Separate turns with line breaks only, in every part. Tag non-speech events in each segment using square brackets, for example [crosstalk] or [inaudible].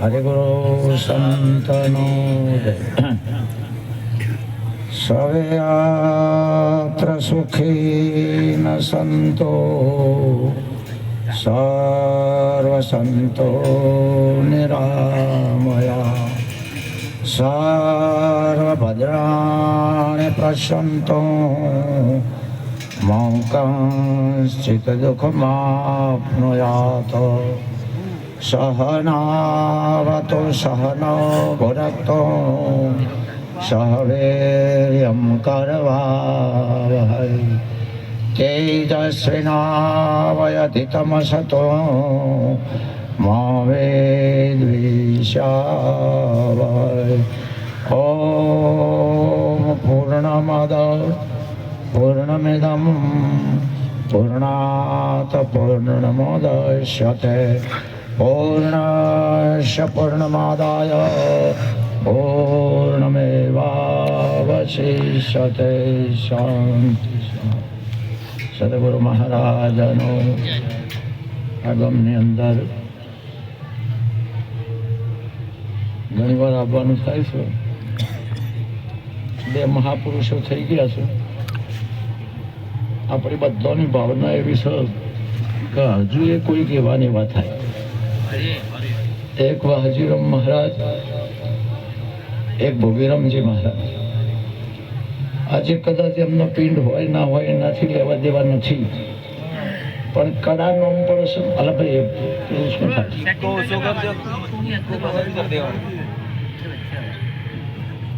હરિગુરુ સંતનો. Save આત્ર સુખી ન સંતો સર્વ સંતો નિરામયા સર્વભદ્રાણિ પ્રસંતો મૌ કંશ્ચિત દુઃખમાપ્નુયાત सहनावतु सहनो भुनक्तु सह वीर्यं करवावहै तेजस्विनावयतितमसतो मा वेद्विषावै ॐ पूर्णमद पूर्णमिदं पूर्णात् पूर्णमुदश्यते પૂર્ણશ પૂર્ણમાદાય પૂર્ણમેવાવશિષતે શાંતિ સદગુરુ મહારાજનો આગમની અંદર ઘણી વાર આવવાનું થાય છે. બે મહાપુરુષો થઈ ગયા છે. આપણી બધાની ભાવના એવી છે કે હજુ એ કોઈ કહેવાની વાત થાય. એક વાહજીરામ મહારાજ, એક ભોગીરામજી મહારાજ. આજે કદાચ એમનો પિંડ હોય, ના હોય, એનાથી લેવા દેવા નથી. પણ કડા નોમ અલા ભાઈ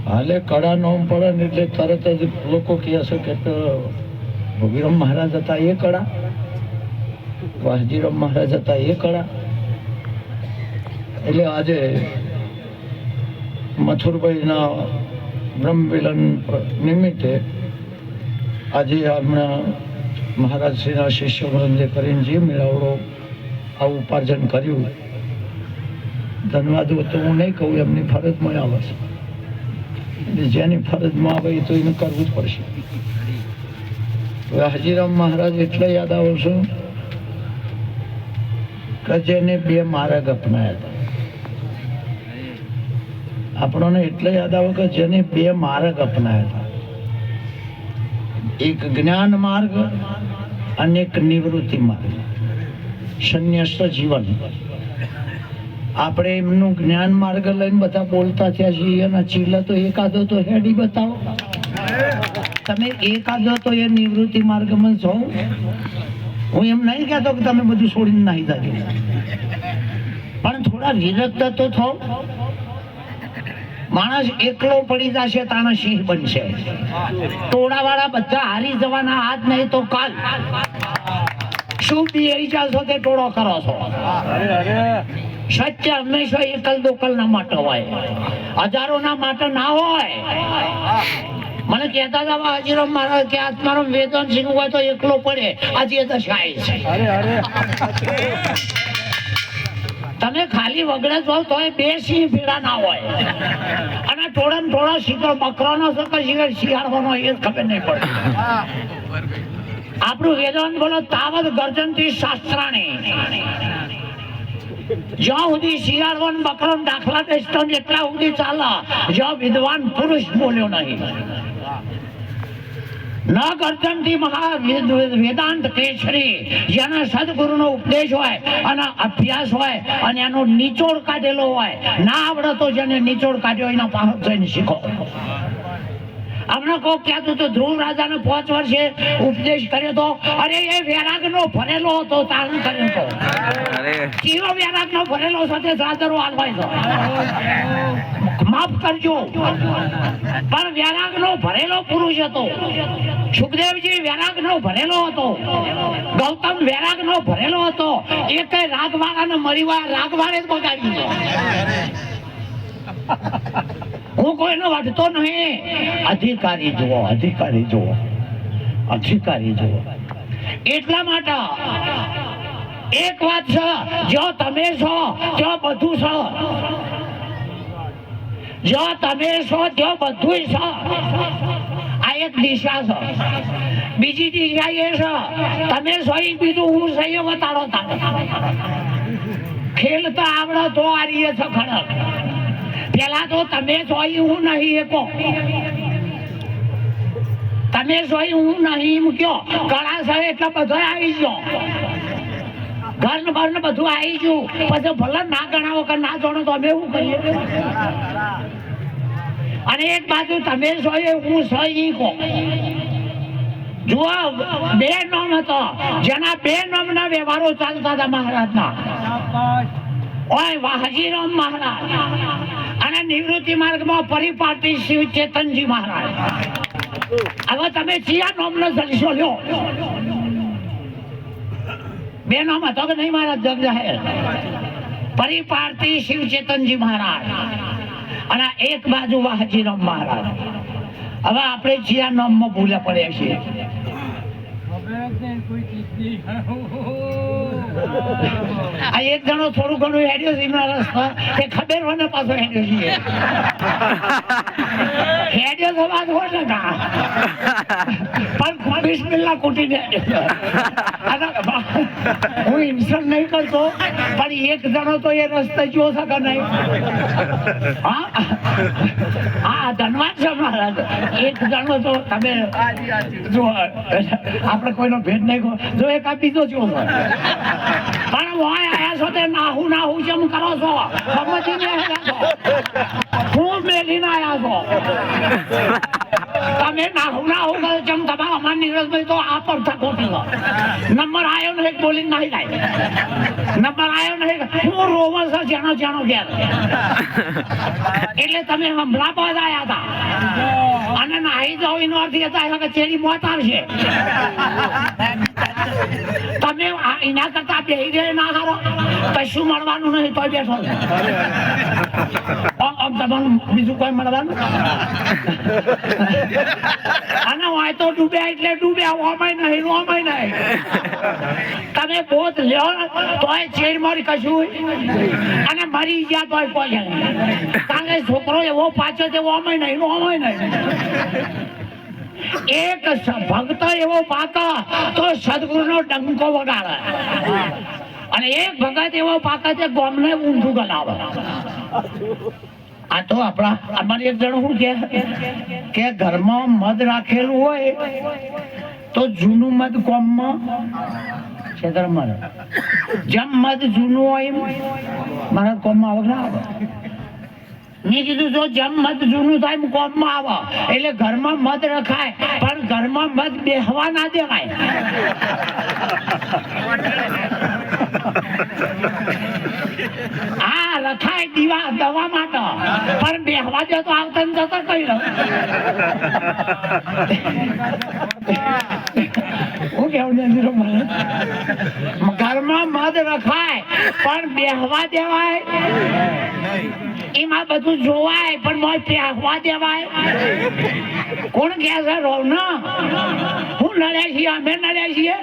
હાલે કડા નોમ પડે ને, એટલે તરત જ લોકો કહે છે કે ભોગીરામ મહારાજ હતા એ કળા? વાહજીરામ મહારાજ હતા એ કડા એટલે આજે મથુરભાઈના બ્રહ્મવિલન નિમિત્તે આજે હમણાં મહારાજશ્રીના શિષ્ય વૃંદે કરીને જે મેળાવડો આ ઉપાર્જન કર્યું, ધન્યવાદ તો હું નહીં કહું, એમની ફરજમાં આવે છે. એટલે જેની ફરજમાં આવે તો એને કરવું જ પડશે. હવે હાજીરામ મહારાજ એટલે યાદ આવો છું કે જેને બે માર્ગ અપનાયા હતા. આપણને એટલે યાદ આવે કે જેને બે માર્ગ અપનાયા હતા. એક જ્ઞાન માર્ગ અને એક નિવૃત્તિ માર્ગ. સંન્યસ્ત જીવન. આપણે એમનું જ્ઞાન માર્ગ લઈને બધા બોલતા થયા છીએ અને ચીલા તો એકાદો તો હેડી બતાવો. તમે એકાદો તો એ નિવૃત્તિ માર્ગમાં છો? હું એમ નહીં કહેતો કે તમે બધું છોડીને નાહી જાજો. પણ થોડા વિરક્ત તો થો માણસ એકલો પડી જશે તાણા સિંહ બનશે. ટોળાવાળા બધા હારી જવાના હાથ નહીં તો કાલ. શું બિહારી ચાલશો તે ટોળો કરો છો? સત્ય હંમેશા એકલ દોકલ ના માટે હોય. હજારો ના માટે ના હોય. મને કહેતા હતા હાજીરો મારા કે આત્માનો વેદન સિંહ હોય તો એકલો પડે. આજે દશાય છે. તમે ખાલી વગડે છો તોય બે સિંહ ભેળા ના હોય. અને ટોળા ટોળા શીખર બકરાનો કે શીખર શિયાળવાનો એ જ ખબર નહીં પડે. આપણું વેદાંત બોલો, તાવત ગર્જનથી શાસ્ત્રાણી. જ્યાં સુધી શિયાળવન બકરમ દાખલા ને એટલા સુધી ચાલે. જ્યાં વિદ્વાન પુરુષ બોલ્યો નહીં. ન ગર્જનથી મહા વેદ- વેદાંત કેસરી. જેના સદગુરુનો ઉપદેશ હોય, અને અભ્યાસ હોય, અને એનો નિચોડ કાઢેલો હોય. ના આવડતો જેને નિચોડ કાઢ્યો, એના પાસે જઈને શીખો. હમણાં કોક કહેતું તો ધ્રુવ રાજાને પાંચ વર્ષે ઉપદેશ કર્યો તો? અરે એ વૈરાગનો ભરેલો હતો તારણ કર્યો હતો. કેવો વૈરાગનો ભરેલો સાથે સાદરો હાલવાય તો? માફ કરજો. પણ વૈરાગનો ભરેલો પુરુષ હતો. સુખદેવજી વૈરાગનો ભરેલો હતો. ગૌતમ વૈરાગનો ભરેલો હતો. એ કઈ રાગવાળાને મરીવા રાગવાળે જ બગાડ્યું. છે હું કોઈનો વાંચતો નહીં. અધિકારી જુઓ અધિકારી જુઓ. અધિકારી જુઓ. એટલા માટે એક વાત છે જો તમે છો જો બધું છો. જો તમે છો જો બધું છો. આ એક દિશા છે. બીજી દિશા એ છે, તમે છો એ બીજું હું સહી બતાડો તારે. ખેલ તો આવડે તો આ રીએ છે ખડક પેલા તો તમે જોઈ હું નહીં એકો. તમે જોઈ હું નહીં એમ કયો. કળા છે એટલે બધો આવી ગયો. ઘર ને ને બધું આવી ગયું. પછી ભલે ના ગણાવો કે ના જાણો તો અમે એવું કહીએ અને એક બાજુ તમે જોઈએ હું સહી કહો જુઓ, બે નોમ હતો. જેના બે નામના વ્યવહારો ચાલતા હતા મહારાજના. ઓય વાહજીરામ મહારાજ. નિવૃત્તિ માર્ગમાં પરિપાટી શિવ ચેતનજી મહારાજ. હવે તમે ચિયા નોમનો જલસો લ્યો. બે નામ હતો કે નહીં મહારાજ જગ જાહેર પરિપાટી શિવ ચેતનજી મહારાજ. અને એક બાજુ વાહજીરામ મહારાજ. હવે આપણે ચિયા નોમમાં ભૂલ્યા પડ્યા છીએ. આ એક જણો થોડું ઘણું હેડ્યો છે એમના રસ્તા તે ખબર હોય પાછો હેડ્યો છે. હેડ્યો તો વાત હોય ને ના. પણ હું ઇન્સલ્ટ નહીં કરતો પણ એક જણો તો એ રસ્તે જો શકે નહીં? હા? હા ધનવાન છે મહારાજ એક જણો તો તમે જો આપણે કોઈનો ભેદ નહીં કહો જો એક આપી દો છો પણ વાય આયા છો તે નાહુ નાહુ જેમ કરો છો. સમજી ને હું મેલીને આયા છો. તમે નાહુ નાહુ કહે જેમ તમારા અમાર નીરજભાઈ તો આ પર થકો પીવો નંબર આવ્યો નહીં, બોલી ના જાય નંબર આવ્યો નહીં, હું રોવા છે જાણો જાણો ઘેર. એટલે તમે બાદ આવ્યા હતા. અને નાહી જાવ એનો અર્થ એ થાય કે ચેરી મોત આવશે. તમે એના કરતા બેહી ગયા ના કરો. કશું મળવાનું નહીં તો બેઠો તમારું બીજું કોઈ મળવાનું? અને હોય તો ડૂબ્યા એટલે ડૂબ્યા, ઓમાય નહીં ઓમાય નહીં. તમે બોધ લ્યો, તોય ચેર મારી કશું. અને મરી ગયા તોય કોઈ કારણ કે છોકરો એવો પાછો છે, ઓમાય નહીં ઓમાય નહીં. એક ભક્ત એવો પાકા, તો સદગુરુનો ડંકો વગાડે. અને એક ભગત એવો પાકા છે, ગોમને ઊંધું ગલાવે આ તો આપણા આમાં એક જણ શું કે કે ઘરમાં મધ રાખેલું હોય તો જૂનું મધ કોમમાં? છેતરમાં જેમ મધ જૂનું હોય એમ મારા કોમમાં આવક આવે. મેં કીધું, જો જેમ મધ જૂનું થાય કોમમાં આવે. એટલે ઘરમાં મધ રખાય, પણ ઘરમાં મધ બેહવા ના દેવાય. હા લખાય દીવા દવા માટે. પણ બેહવા જો તો આવતા ને જતા કઈ રહ્યો હું કેવું ઘરમાં મધ રખાય, પણ બેહવા દેવાય? એમાં બધું જોવાય, પણ મોય બેહવા દેવાય? કોણ કહે છે રોવ હું નડ્યા છીએ, અમે નડ્યા છીએ?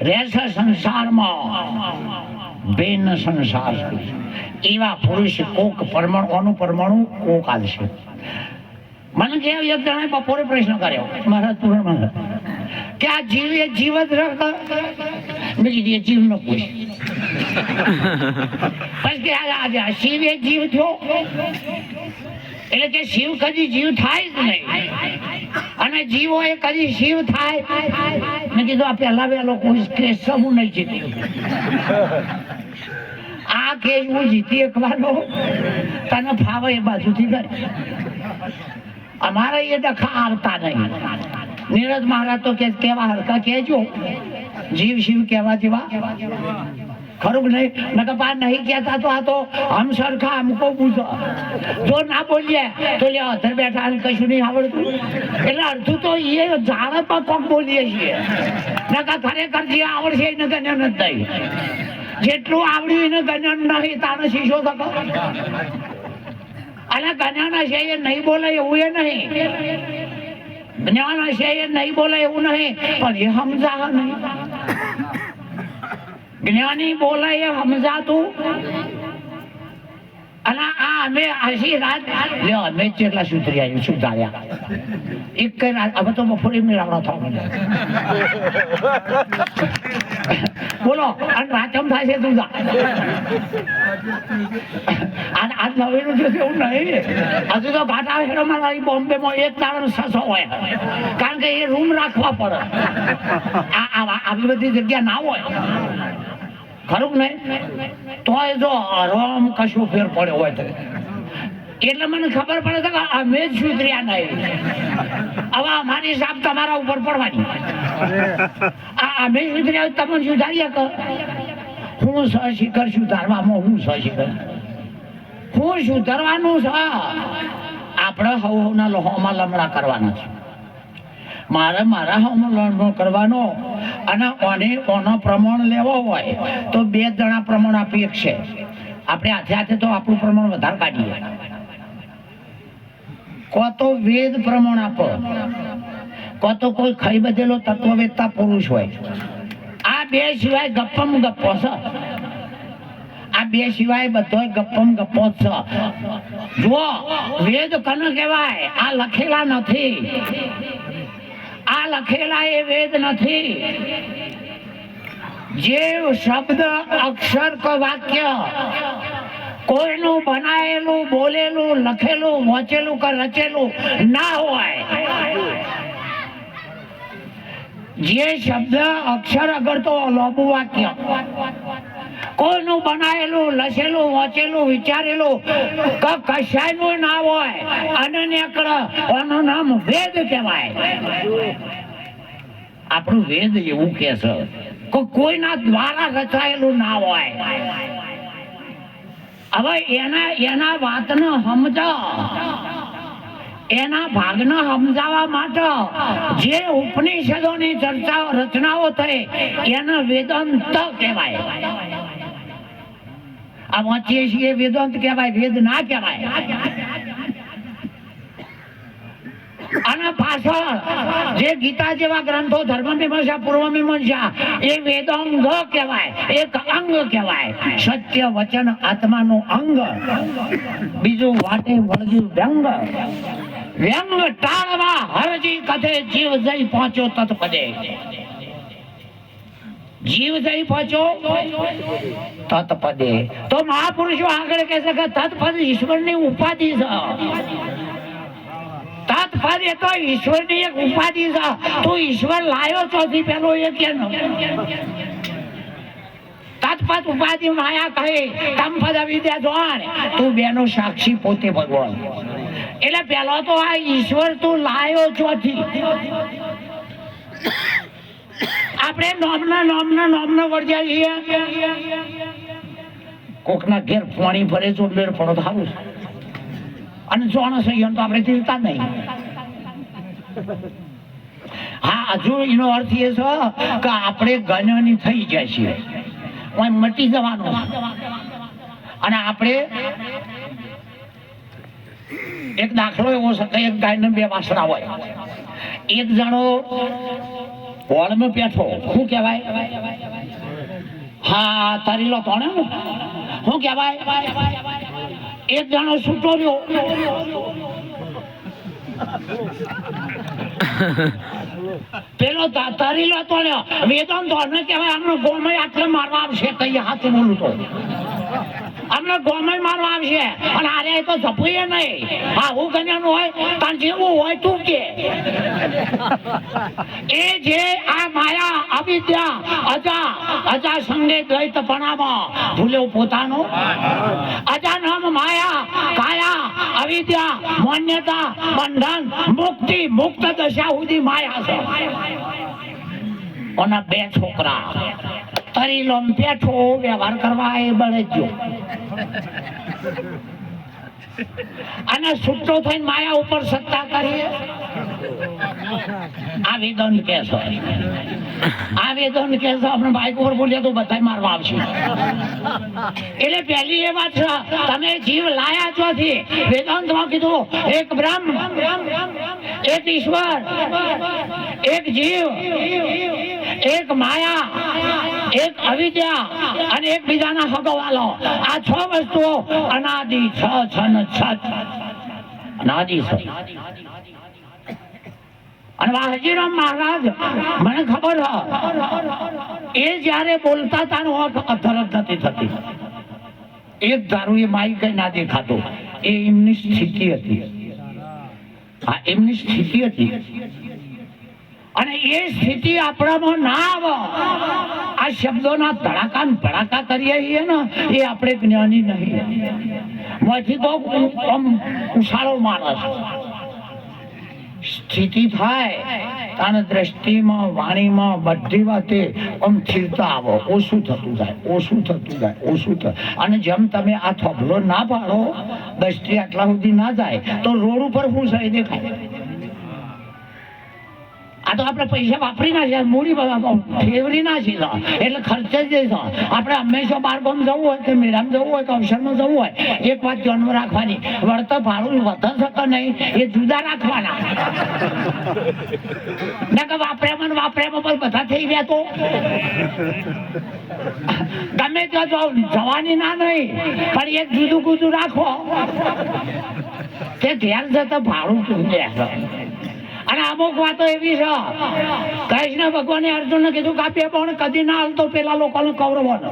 રહેશે સંસારમાં બેન સંસાર. એવા પુરુષ કોક પરમાણુ અનુ પરમાણુ? કોક આવશે મને કે એક જણાએ બપોરે પ્રશ્ન કર્યો. મારા પૂરણ મહારાજ કે આ જીવ એ જીવ જ રખ. મેં કીધું એ જીવ ન પૂછ. [laughs] પછી કે આ- શિવ એ જીવ થયો. એટલે કે શિવ કદી જીવ થાય જ નહીં. અને જીવો એ કદી શિવ થાય. મેં કીધું, આ પહેલા વહેલો કોઈ કેસ હું નહીં જીત્યું આ કેસ હું જીતી એકવાનો. તને ફાવે એ બાજુથી કરી. અમારે એ ડખા આવતા નહીં. નીરજ મહારાજ તો કે કેવા હરકા કહેજો. જીવ શિવ કેવા જેવા. ખરું કે નહીં? પા નહીં કહેતા તો આ તો હમ સરખા હમકો પૂછો જો ના બોલીએ, તો લે, અધર બેઠા અને કશું નહીં આવડતું. એટલે અડધું તો એ જાણે પણ કોક બોલીએ છીએ. નકા ખરેખર જે આવડશે એને ગણ્યો નથી જેટલું આવડ્યું એને ગણ્યો નહીં તારે શીશો થતો અને ગણ્યાના છે એ નહીં બોલે એવું એ નહીં. જ્ઞાન હશે એ નહીં બોલે એવું નહીં, પણ એ સમજાવે નહીં. જ્ઞાની બોલે એ સમજાતું? અને આ અમે આશી રાત લ્યો અમે જેટલા સુધરી આવ્યું શું ધાર્યા એક કઈ રાત હવે તો બપોરે મેળાવડા થવા માંડ્યા. બોલો, અને રાચમ થાય છે તું જા. આજ આજ નવીનું છે એવું નહીં. હજુ તો ઘાટા હેડો મારા બોમ્બે માં એક તારણ સસો હોય. કારણ કે એ રૂમ રાખવા પડે. આ આ- આવી બધી જગ્યા ના હોય. ખરું નહીં? તોય જો આરામ કશું ફેર પડ્યો હોય તો. એટલે મને ખબર પડે છે કે અમે જ સુધર્યા નહીં હવે અમારી સાપ તમારા ઉપર પડવાની. આ અમે સુધર્યા તમે સુધાર્યા કર હું સહશિખર સુધારવામાં હું સહશિખર હું સુધારવાનું છે આપણે હવ હવના લોહોમાં લમણા કરવાના છે. મારે મારા હવમાં લમણો કરવાનો અને ઓને ઓનો પ્રમાણ લેવો હોય તો બે જણા પ્રમાણ આપી શકશે. આપણે હાથે હાથે તો આપણું પ્રમાણ વધારે કાઢીએ. કો તો વેદ પ્રમાણ આપો. કો તો કોઈ ખાઈ બધેલો તત્વવેત્તા પુરુષ હોય. આ બે સિવાય ગપ્પમ ગપ્પો છે આ બે સિવાય બધો ગપ્પમ ગપ્પો છે જુઓ, વેદ કન કહેવાય. આ લખેલા નથી. લખેલા એ વેદ નથી. જે શબ્દ, અક્ષર કે વાક્ય કોઈનું બનાયેલું, બોલેલું, લખેલું, વાંચેલું કે રચેલું ના હોય. જે શબ્દ, અક્ષર અગર તો લોબુ વાક્ય. કોઈનું બનાયેલું, લખેલું, વાંચેલું, વિચારેલું? કે કશાયનું ના હોય. અને એનું નામ વેદ કહેવાય. આપણું વેદ એવું કે છે કે કોઈના દ્વારા રચાયેલું ના હોય. હવે એના એના વાતને સમજા. એના ભાગને સમજાવવા માટે જે ઉપનિષદોની ચર્ચાઓ, રચનાઓ થઈ, એને વેદાંત કહેવાય. આ વાંચીએ છીએ, વેદાંત કહેવાય, વેદ ના કહેવાય. અને પાછળ જે ગીતા જેવા ગ્રંથો ધર્મ મીમાંસા પૂર્વ મીમાંસા એ વેદાંગ કહેવાય, એક અંગ કહેવાય. સત્ય, વચન, આત્માનું અંગ. બીજું વાટે વળગ્યું વ્યંગ. વ્યંગ ટાળવા હરજી કથે જીવ જઈ પહોંચ્યો તત્પદે. જીવ જઈ પહોંચો તત્પદે તો મહાપુરુષો આગળ કહે છે કે તત્પદ ઈશ્વરની ઉપાધિ છે. તત્પદ એ તો ઈશ્વરની એક ઉપાધિ છે. તું ઈશ્વર લાયો ચોથી પેલો એ કે તત્પદ ઉપાધિ માયા કહે તમપદ વિદ્યા જોણ તું બેનો સાક્ષી પોતે ભગવાન. એટલે પેલો તો આ ઈશ્વર તું લાયો ચોથી. આપણે નોમના નોમના નોમના વળગ્યા છીએ કોકના ઘેર પાણી ભરે તો મેળ પડો તો છે. અને છે એમ તો આપણે જીવતા નહીં. હા, હજુ એનો અર્થ એ છે કે આપણે ગણની થઈ જાય છીએ. મટી જવાનું. અને આપણે એક દાખલો એવો છે કે એક ગાયને બે વાસણા હોય. એક જણો હોળમાં બેઠો શું કહેવાય? હા, તરીલો પણ? શું કહેવાય? એક જણો છૂટો રહ્યો. પેલો તારી લો તો વેદન ને કહેવાય, આમનો ગોમય આટલે મારવા આવશે કઈ હાથ બોલું તો. અમને ગોમય મારવા આવશે. અને આરે તો જપુએ નહીં. હા, હું કન્યાનું હોય તાર જેવું હોય તું કે? એ જે આ માયા અવિદ્યા, અજા અજા સંગે દ્વૈતપણામાં ભૂલ્યો પોતાનો. અજા નામ માયા, કાયા, અવિદ્યા, માન્યતા, બંધન, મુક્તિ, મુક્ત દશા સુધી માયા છે. ઓના બે છોકરા. તરીલોમ પેઠો વ્યવહાર કરવા એ બળે ગયો. અને છૂટો થઈને માયા ઉપર સત્તા કરીએ? આ વેદન કે છે આ વેદન કે આપણે બાઈક ઉપર બોલીએ તો બધા મારવા આવશે. એટલે પહેલી એ વાત છે, તમે જીવ લાયા ચોથી. વેદાંતમાં કીધું, એક બ્રહ્મ, એક ઈશ્વર, એક જીવ, એક માયા એક અવિદ્યા અને એકબીજાના સગવાલો આ છ વસ્તુઓ અનાદિ, છ છ ને છ અનાદિ, છે. અને વાહજીરામ મહારાજ, મને ખબર હ, એ જ્યારે બોલતા હતા ને ઓઠ નથી થતી. એક ધારું એ માઈ કઈ ના દેખાતો. એ એમની સ્થિતિ હતી. હા, એમની સ્થિતિ હતી. અને એ સ્થિતિ આપણામાં ના આવે. આ શબ્દોના ધડાકા ને ભડાકા કરીએ છીએ ને, એ આપણે જ્ઞાની નહીં. મથી તો ઉછાળો માણસ સ્થિતિ થાય અને દ્રષ્ટિમાં, વાણીમાં બધી વાતે આમ સ્થિરતા આવો. ઓછું થતું જાય, ઓછું થતું જાય, ઓછું થાય અને જેમ તમે આ થોભલો ના પાડો, દ્રષ્ટિ આટલા સુધી ના જાય, તો રોડ ઉપર શું છે દેખાય. આ તો આપણે પૈસા વાપરી નાખ્યા મૂડી બધા ફેવરી નાખી છે એટલે ખર્ચ જ છે આપણે હંમેશા બાર ગામ જવું હોય કે મેરામ જવું હોય કે અવસરમાં જવું હોય, એક વાત ધ્યાનમાં રાખવાની. વળતર ભાડું વધે શકે નહીં, એ જુદા રાખવાના. ના કે વાપર્યામાં ને વાપર્યામાં બધા થઈ ગયા તો. ગમે ત્યાં જાઓ, જવાની ના નહીં, પણ એક જુદું કુદું રાખો. તે ધ્યાન જતા ભાડું ચૂકે અને અમુક વાતો એવી છે. કૃષ્ણ ભગવાને અર્જુનને કીધું કાપીએ પણ કદી ના હાલતો પેલા લોકોને કૌરવોને.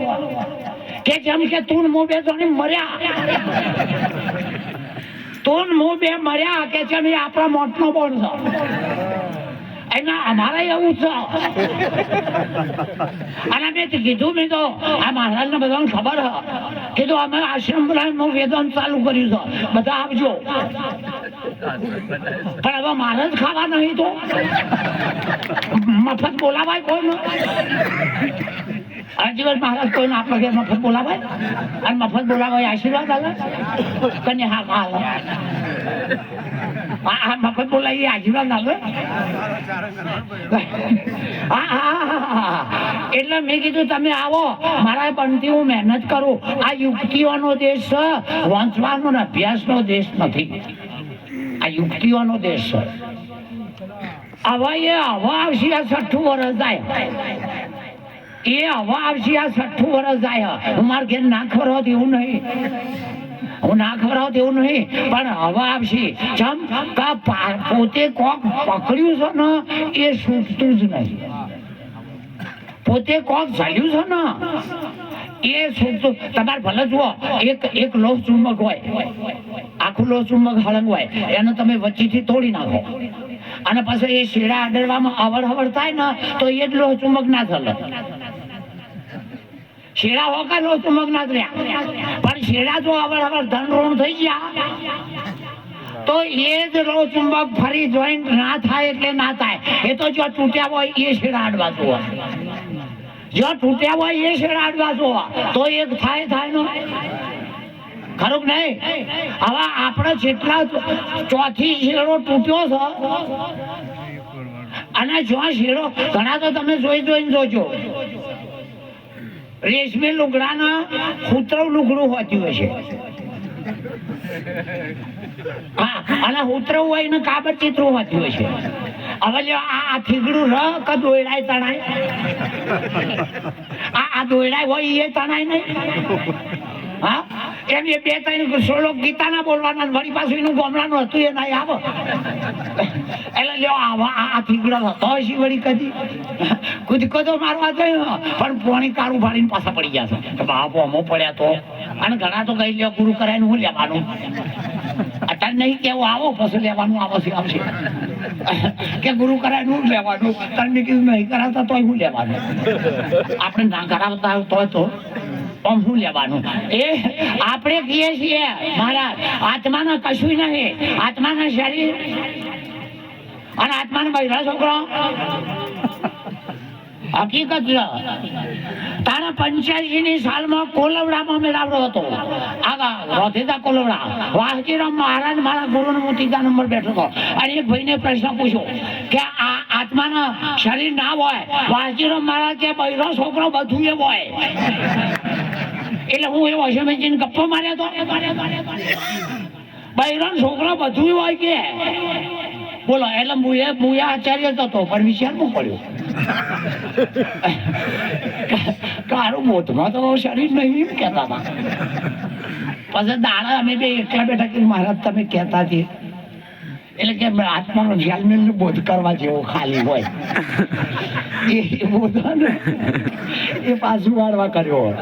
કે જેમ કે તું હું બે જણે મર્યા. તું હું બે મર્યા કે એ આપણા મોટનો બોન છે. એના અમારે એવું છે. અને મેં કીધું મેં આ મહારાજને બધાને ખબર હ. કીધું અમે આશ્રમ વેદન ચાલુ કર્યું છે. બધા આવજો. પણ હવે મારે જ ખાવા નહીં તો? મફત બોલાવાય કોઈને? આજીવન મહારાજ કોઈને આપણા ઘેર મફત બોલાવાય? અને મફત બોલાવાય આશીર્વાદ આલે? કને હા હા હા. મફત બોલાવી આશીર્વાદ આલે? એટલે મેં કીધું, તમે આવો. મારા બનતી હું મહેનત કરું. આ યુક્તિઓનો દેશ છે. વાંચવાનો અભ્યાસનો દેશ નથી. આ યુક્તિઓનો દેશ છે એ હવા આવશે આ છઠ્ઠું વર્ષ જાય. એ હવા આવશે આ છઠ્ઠું વર્ષ જાય. હું મારા ઘેર ના ખવડાવત એવું નહીં. હું ના ખવડાવત એવું નહીં, પણ હવા આવશે. ચમ કે પોતે કોક પકડ્યું છે ને, એ સૂચતું જ નહીં. પોતે કોક ઝાલ્યું છે ને એ છૂટતું તમારે ભલે જુઓ, એક એક લોહ ચુંબક હોય, આખું લોહ ચુંબક હળંગ હોય, એને તમે વચ્ચેથી તોડી નાખો. અને પછી એ અડવામાં અવડ હવડ થાય ને, તો એ જ લોહ ચુંબક ના થયો શેરા હોકા લોહ ચુંબક ના થયા પણ શેડા જો અવડ હવડ ધન ઋણ થઈ ગયા, તો એ જ લોહ ચુંબક ફરી જોઈન્ટ ના થાય એટલે ના થાય. એ તો જો તૂટ્યા હોય, એ શેડા અડવાતું હોય જો તૂટ્યા હોય એ શેડા હોય તો એક થાય થાય નો. ખરું નહીં? હવે આપણે જેટલા ચોથી શેડો તૂટ્યો છે, અને જો શેડો ઘણા તો તમે જોઈ જોઈને જોજો. રેશમી લુગડાના કૂતરું લુગડું હોતું છે હા, અને ઉતરવું હોય ને કાબર ચિત્રું હોતું છે હવે આ થીગડું ર કે દોયડાય તણાય. [laughs] આ આ દોયડાય હોય એ તણાય નહીં. એમ એ બે ત્રણ સોલો ગીતાના બોલવાના, વળી પાછું એનું ગામડાનું હતું, એ ના આવો. એટલે લ્યો, આવા આ થીગડો હતો હશે વળી કદી. કૂદકો તો મારવા ગયો, પણ પોણી કાળું ભાડીને પાછા પડી ગયા છે. બાપો, અમો પડ્યા તો. અને ઘણા તો કઈ લ્યો, ગુરુ કરાય હું લેવાનું. અત્યારે નહીં કેવું આવો, પછી લેવાનું આવશે આવશે. કે ગુરુ કરાય હું લેવાનું. મેં કીધું, નહીં કરાવતા તોય હું લેવાનું. આપણે ના કરાવતા તોય તો. આમ શું લેવાનું? એ, આપણે કહીએ છીએ, મહારાજ, આત્માના કશું નહીં. આત્માના શરીર. અને આત્માના બૈરા છોકરો. હકીકત તારા પંચ્યાસી ની સાલમાં કોલવડામાં મેળાવડો હતો. આગા રોધેદા કોલવડા. વાસજીરામ મહારાજ મારા ગુરુનો હું ત્રીજા નંબર બેઠો હતો. અને એક ભાઈને પ્રશ્ન પૂછ્યો કે આ આત્માના શરીર ના હોય. વાસજીરામ મહારાજ કે બૈરો છોકરો બધું એ હોય. એટલે હું એવો અશમેજીને ગપ્પો માર્યા તો? બૈરો છોકરા બધું હોય કે? બોલો, એટલે મુએ એ હું આચાર્ય હતો, પણ વિચાર ન પડ્યો. તારું બોધમાં તો શરીર નહીં કહેતા હતા. પછી દાડા અમે બે એકલા બેઠા કે, મહારાજ, તમે કહેતા છીએ એટલે કે આત્માનો જ્ઞાન બોધ કરવા જેવો ખાલી હોય. એ બોધ એ પાછું વાળવા કર્યો.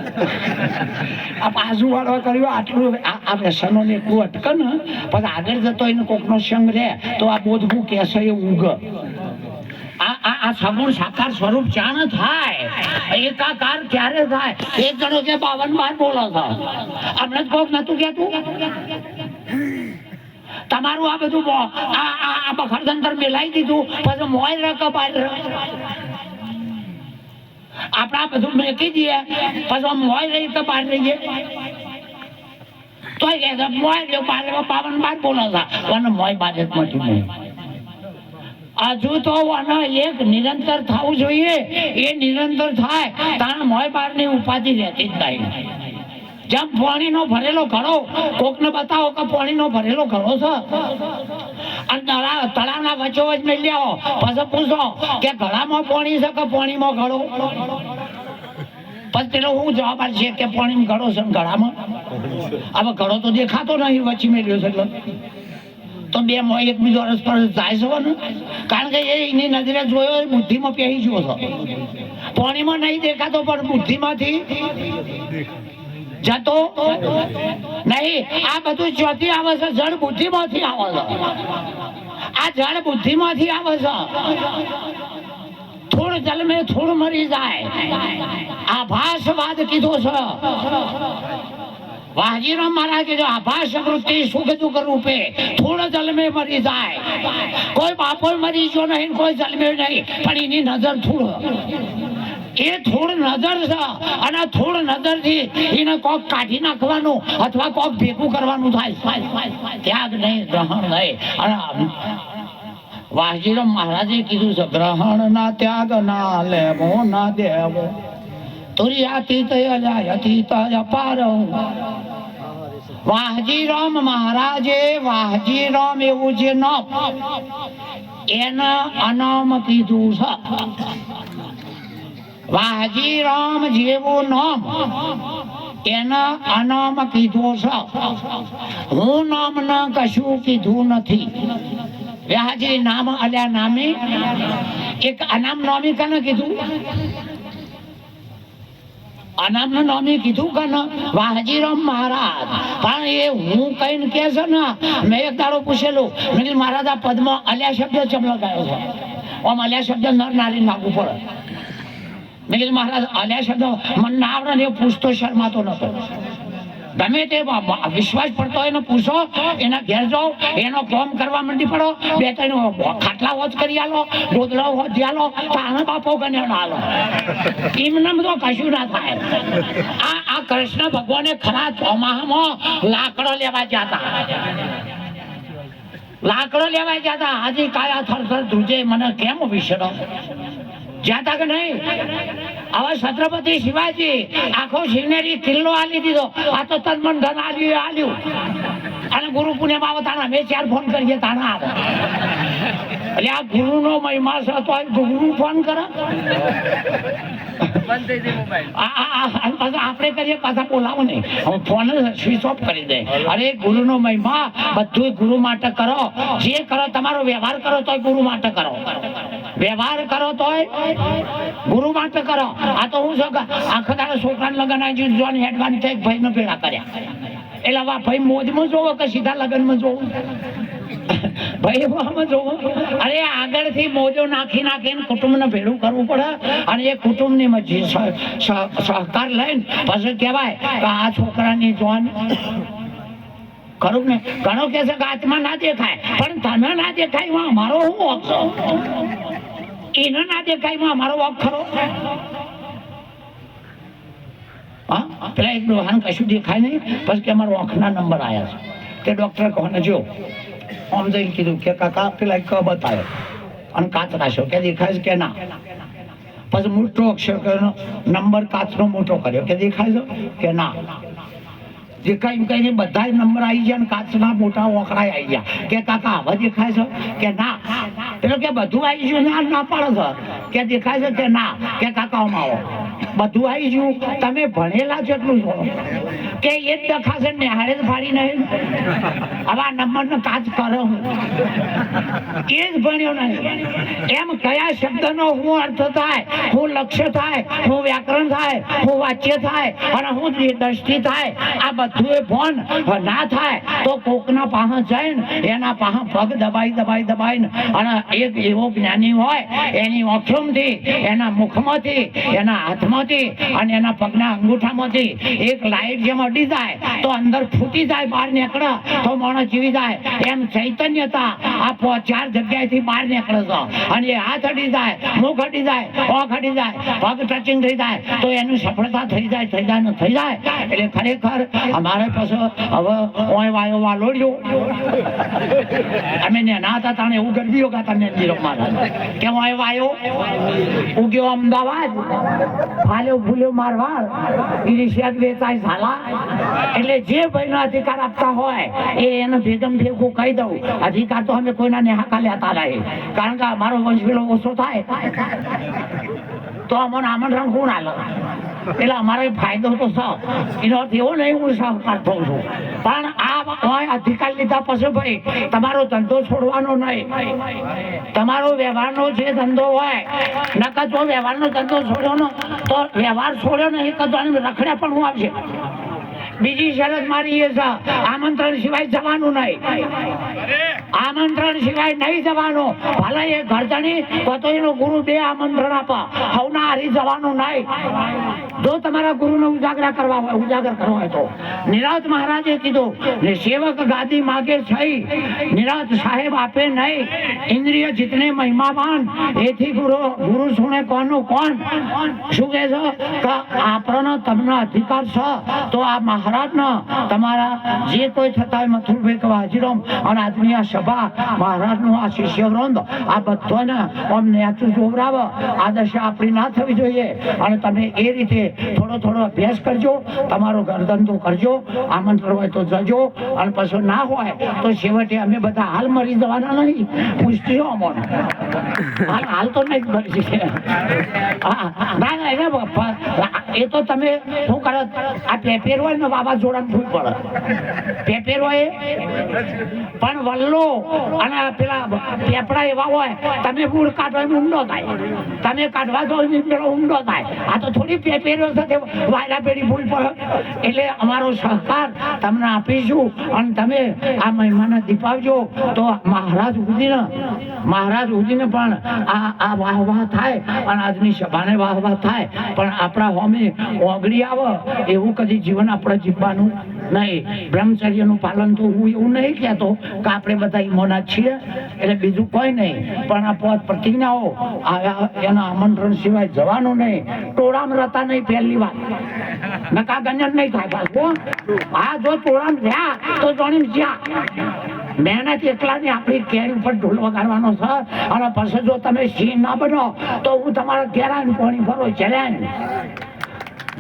આ પાછું વાળવા કર્યો, આટલું આ વ્યસનોને એટલું અટકે ને પછી આગળ જતો એને કોકનો સંગ રહે, તો આ બોધ હું કહેશે એ ઊંઘ. આ સગુણ સાકાર સ્વરૂપ ચાણ થાય. એકાકાર ક્યારે થાય? એક જણો કે બાવન બાર બોલો છો. હમણાં જ કોક નતું કેતું તમારું આ બધું આ મેલાઈ દીધું. પછી મોય રક બાર આપણે બધું મેકી દઈએ. પછી મોય રહી તો બહાર રહીએ તો કે મોય બાર પાવન બાર બોલો પણ મોય બાર જ મટી નહીં હજુ તો આને એક નિરંતર થવું જોઈએ. એ નિરંતર થાય. તારા મોય બારની ઉપાધિ રહેતી જ નહીં. જેમ પાણીનો ભરેલો ઘડો, કોકને બતાવો કે પાણીનો ભરેલો ઘડો છે? અને તળા તળાવના વચ્ચોવચ મેં આવો પછી પૂછો કે ઘડામાં પાણી છે કે પાણીમાં ઘડો? પછી પેલો હું જવાબ આપશે કે પાણીમાં ઘડો છે ઘડામાં? હવે ઘડો તો દેખાતો નહીં, વચ્ચે મેળ્યો છે એટલે. તો બે મો એક બીજો રસ પર જાય છે કારણ કે એની નજરે જોયો બુદ્ધિમાં પહેરી જુઓ છો. પાણીમાં નહીં દેખાતો, પણ બુદ્ધિમાંથી જતો નહીં, આ બધું જ્યોતિ આવે છે, જળ બુદ્ધિમાંથી આવે છે. આ જળ બુદ્ધિમાંથી આવે છે. થોડ જલમે થોડ મરી જાય. આભાસવાદ કીધો છે. વાજીરામ મહારાજ કીધું આભાસ વૃત્તિ સુખ દુઃખ રૂપે થોડો જલમે મરી જાય. કોઈ બાપો મરી ગયો નહીં, કોઈ જલમે નહીં, પણ એની નજર થોડો. એ થોડ નજર છે. અને થોડ નજરથી એને કોક કાઢી નાખવાનું અથવા કોક ભેગું કરવાનું થાય. ત્યાગ નહીં, ગ્રહણ નહીં. અને વાજીરામ મહારાજે કીધું છે ગ્રહણ ના ત્યાગ ના લેવો, ના દેવો. તુર્યાતીત અજાયતીત અપાર વાહજી રામ મહારાજે વાહજી રામ એવું જે ન એના અનામ કીધું છે. વાહજી રામ જેવું નામ. એને અનામ કીધું છે. હું નામ ના કશું કીધું નથી. વ્યાજી નામ અલ્યા નામે? એક અનામ નામી કને કીધું? અનામનું નામે કીધું કે ને વાહજીરામ મહારાજ, પણ એ હું કહીને કે છે ને, મેં એક દાડો પૂછેલું. મેં કીધું, મહારાજ, આ પદમાં અલ્યા શબ્દ ચમ લગાયો છે? આમ અલ્યા શબ્દ નર નારી નાખવું પડે. મેં કીધું, મહારાજ આલ્યા શબ્દ મને ના આવડે ને પૂછતો શરમાતો નતો. ગમે તે વિશ્વાસ પડતો હોય પૂછો, એના ઘેર જાઓ, એનો કોમ કરવા માંડી પડો બે ત્રણ ખાટલા હોજ કરી આલો ગોદડા હોજ આલો તાણા બાપો ગને આલો. એમને બધો કશું ના થાય. આ આ કૃષ્ણ ભગવાને ખરા ચોમાહામાં લાકડો લેવા જતા લાકડો લેવા જતા હાજી કાયા થર થર ધ્રુજે, મને કેમ વિસરો? જાતા કે નહીં. હવે છત્રપતિ શિવાજી આખો શિવનેરી કિલ્લો આલી દીધો. આ તો તન મન ધન આલ્યું આલ્યું. અને ગુરુ પુણ્યમાં આવે તાણા મેં ચાર ફોન કરીએ તાણા આવે. એટલે આ ગુરુનો મહિમા છે, તો ગુરુ ફોન કરે. આ- થઈ જાય મોબાઈલ પાછા આપણે કરીએ પાછા બોલાવો ને હવે ફોન સ્વિચ ઓફ કરી દે. અરે ગુરુનો મહિમા બધું ગુરુ માટે કરો. જે કરો તમારો વ્યવહાર કરો તોય ગુરુ માટે કરો. વ્યવહાર કરો તોય ગુરુ માટે કરો. આ તો હું શું આખા દાડો છોકરાને લગન આવી જોન હેડવાન થઈ ભાઈને ભેળા કર્યા. એટલે ભાઈ મોજમાં જોવો કે સીધા લગ્નમાં જોવો? ભાઈ જોવો. અરે મોજો નાખી નાખીને કુટુંબને ભેળું કરવું પડે. અને એ કુટુંબની મજી સહ- સહ- સહકાર લઈને પછી કહેવાય કે આ છોકરાની જોન ખરું ને ઘણો કે છે કે આત્મા ના દેખાય. પણ તમે ના દેખાય એમાં અમારો શું હક એને ના દેખાય એમાં અમારો હક ખરો? હા? પેલા એક ડોહાને કશું દેખાય નહીં. પછી કે અમારો આંખના નંબર આવ્યા છે. તે કહો કોને જો આમ જઈને કીધું કે, કાકા, પેલા ક બતાવ્યો અને રાખ્યો કે દેખાય કે ના? પછી મોટો અક્ષર નંબર કાચનો મોટો કર્યો. કે દેખાય કે ના? દેખાય એમ કહીને બધા નંબર આવી ગયા અને કાચના મોટા ઓકળાય આવી ગયા. કે કાકા, હવે દેખાય છે? કે ના? એટલે કે બધું આવી ગયું ને ના પાડે છે. કે દેખાય છે કે ના? કે કાકા આવો. બધું આવી ગયું. તમે ભણેલા જેટલું છો કે એ દખાશે નિહાળે જ ફાડી નહીં આવા નંબરનો કાચ કરો. એ જ ભણ્યો નહીં. એમ કયા શબ્દનો હું અર્થ થાય? હું લક્ષ્ય થાય? હું વ્યાકરણ થાય? હું વાચ્ય થાય? અને હું દ્રષ્ટિ થાય? આ બધું એ ભણ ના થાય, તો કોકના પાસે જઈને એના પાસે પગ દબાઈ દબાઈ, દબાઈને અને એક એવો જ્ઞાની હોય, એની ઓઠમથી એના મુખમાંથી, એના હાથમાંથી અને એના પગના અંગૂઠામાંથી એક લાઈટ જેમ અડી જાય તો અંદર ફૂટી જાય, બહાર નીકળે તો માણસ જીવી જાય. એમ ચૈતન્યતા આ ચાર જગ્યાએથી બહાર નીકળે છે. અને એ હાથ અડી જાય, મુખ અડી જાય, પગ અડી જાય, પગ ટચિંગ થઈ જાય તો એનું સફળતા થઈ જાય થઈ જાય ને થઈ જાય. એટલે ખરેખર અમારે પાસે હવે ઓય વાયો વાલોડ્યો અમે નાના હતા તાણે એવું ગરબીઓ ગાતા ને રમવાના કે ઓય વાયો? ઉગ્યો અમદાવાદ. ફાલ્યો ભૂલ્યો મારવાડ ઈરિશિયાત વેચાય ઝાલા. એટલે જે ભાઈનો અધિકાર આપતા હોય, એ એને ભેગમ ભેગું કહી દઉં. અધિકાર તો અમે કોઈના નેહાકા લેતા નહીં. કારણ કે અમારો વંશ ઓછો થાય. તો અમને આમંત્રણ કોણ આલે? એટલે અમારે ફાયદો તો છે એનો અર્થ એવો નહીં હું સહકાર થઉં છું. પણ આ અધિકાર લીધા પછી ભાઈ, તમારો ધંધો છોડવાનો નહીં. તમારો વ્યવહારનો જે ધંધો હોય, નકર જો વ્યવહારનો ધંધો છોડ્યો તો વ્યવહાર છોડ્યો નહીં તો રખડ્યા પણ હું આવશે. બીજી શરત મારી એ છે, આમંત્રણ સિવાય જવાનું નહીં. આમંત્રણ સિવાય નહીં જવાનું. ભલે એ ઘરધણી તો એનો ગુરુ બે આમંત્રણ આપે. હવના હારી જવાનું નહીં. જો તમારા ગુરુને ઉજાગરા કરવા હોય, ઉજાગર કરવા હોય તો. નિરાત મહારાજે કીધું ને સેવક ગાદી માગે થઈ નિરાત સાહેબ આપે નહીં. ઇન્દ્રિય જીતને મહિમાવાન. એથી ગુરુ ગુરુ સુણે કોનું કોણ? શું કહે છે? કે આપણો તમને અધિકાર છે. તો આ મહારાજને તમારા જે કોઈ થતા હોય મથુરભાઈ કે હાજીરામ અને આજની આ સભા, મહારાજનું આ શિષ્ય વૃંદ, આ બધાને અમને આચું જોવરાવે. આ દશા આપણી ના થવી જોઈએ. અને તમે એ રીતે થોડો થોડો અભ્યાસ કરજો, તમારો ગરદંતો કરજો, આમંત્રણ હોય તો જજો, અને પછી ના હોય તો છેવટે અમે બધા હાલ મરી જવાના નહીં. પૂછતીઓ અમોને. હાલ હાલ તો નહીં મરી ના એને એ તો તમે શું કરો? આ પેપેર હોય ને વાવાઝોડામાં ભૂલ પડે. પેપેર હોય પણ વલ્લો અને પેલા પેપડા એવા હોય, તમે બૂળ કાઢો એમ ઊંડો થાય. તમે કાઢવા દો ઊંડો થાય. આ તો થોડી પેપેરો સાથે વાયરા પેઢી ભૂલ પર એટલે અમારો સહકાર તમને આપીશું અને તમે આ મહિમાને દીપાવજો. તો મહારાજ ઉદીને મહારાજ ઉદીને પણ આ આ વાહ વાહ થાય અને આજની સભાને વાહ વાહ થાય. પણ આપણા હોમે ઓગળી આવે એવું કદી જીવન આપણે જીવવાનું નહીં. બ્રહ્મચર્યનું પાલન તો હું એવું નહીં કહેતો કે આપણે બધા ઈમોના છીએ. એટલે બીજું કોઈ નહીં. પણ આ પદ પ્રતિજ્ઞાઓ એના આમંત્રણ સિવાય જવાનું નહીં. ટોળામાં રહેતા નહીં, પહેલી વાત. નકા ગંજન નહીં થાય પાછું આ જો ટોળામાં રહ્યા, તો જોણી જ્યાં. મહેનત એકલાની આપણી કેરી ઉપર ઢોલ વગાડવાનો છે. અને પછી જો તમે સિંહ ના બનો, તો હું તમારા ઘેરા પાણી ભરો, ચેલેન્જ.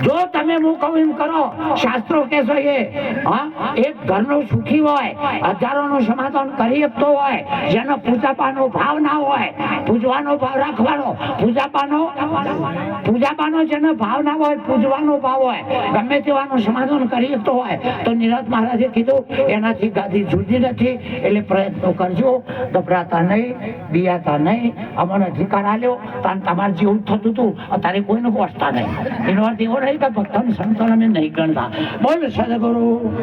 જો તમે હું કહું એમ કરો, શાસ્ત્રો કે છે એ, હા? એક ઘરનો સુખી હોય, હજારોનું સમાધાન કરી આપતો હોય, જેનો પૂજાપાનો ભાવ ના હોય, પૂજવાનો ભાવ રાખવાનો, પૂજાપાનો પૂજાપાનો જેનો ભાવ ના હોય, પૂજવાનો ભાવ હોય, ગમે તેવાનું સમાધાન કરી આપતો હોય, તો નિરત મહારાજે કીધું, એનાથી ગાદી જુદી નથી, એટલે પ્રયત્નો કરજો, ગભરાતા નહીં, બિયાતા નહીં, અમને અધિકાર આલ્યો, તાન તમારે જેવું થતું હતું અત્યારે કોઈને પહોંચતા નહીં. એનો અર્થ એવો કે ભક્તન સંતન નહીં ગણતા. બોલ સદગુરુ.